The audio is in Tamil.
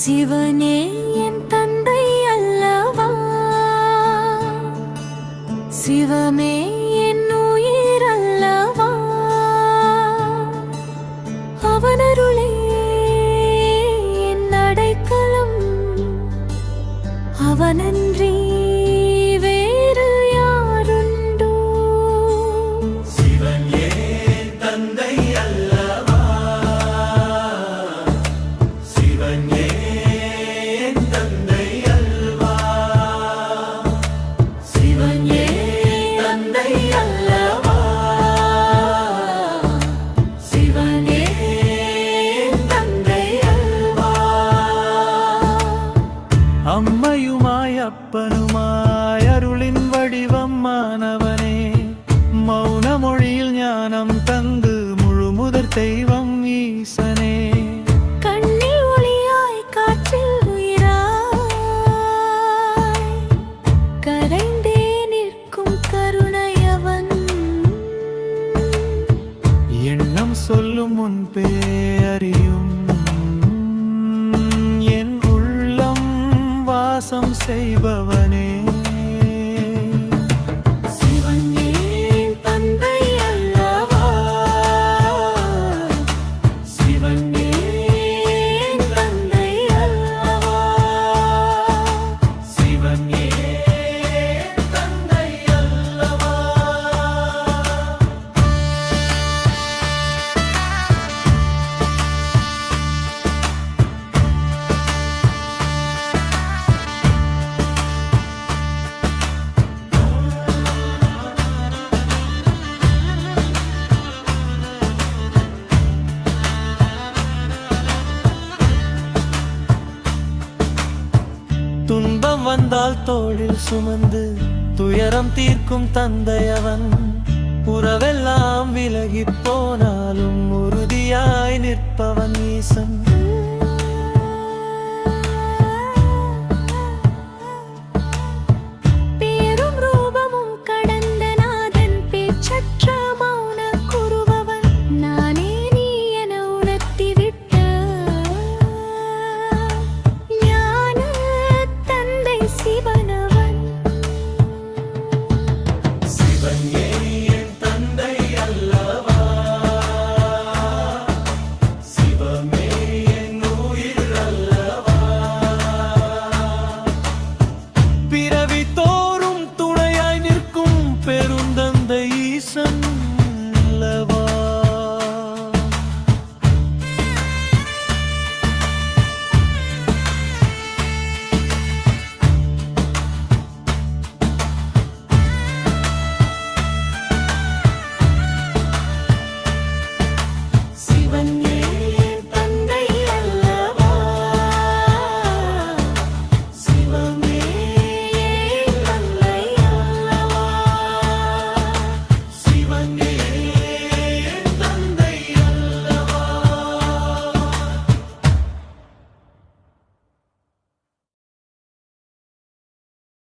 சிவனே என் தந்தை அல்லவா? சிவமே என் உயிர் அல்லவா? அவனருளே என் அடைக்கலம். அவனன் முழுமுதற் தெய்வம் ஈசனே. கண்ணில் ஒளியாய் காற்றில் உயிராய் கரைந்தே நிற்கும் கருணையவன். எண்ணம் சொல்லும் முன்பே அறியும் வாசம் செய்பவனே வந்தால் தோளில் சுமந்து துயரம் தீர்க்கும் தந்தையவன் உறவெல்லாம் விலகி போனாலும் உறுதியாய் நிற்பவன் ஈசன். Some.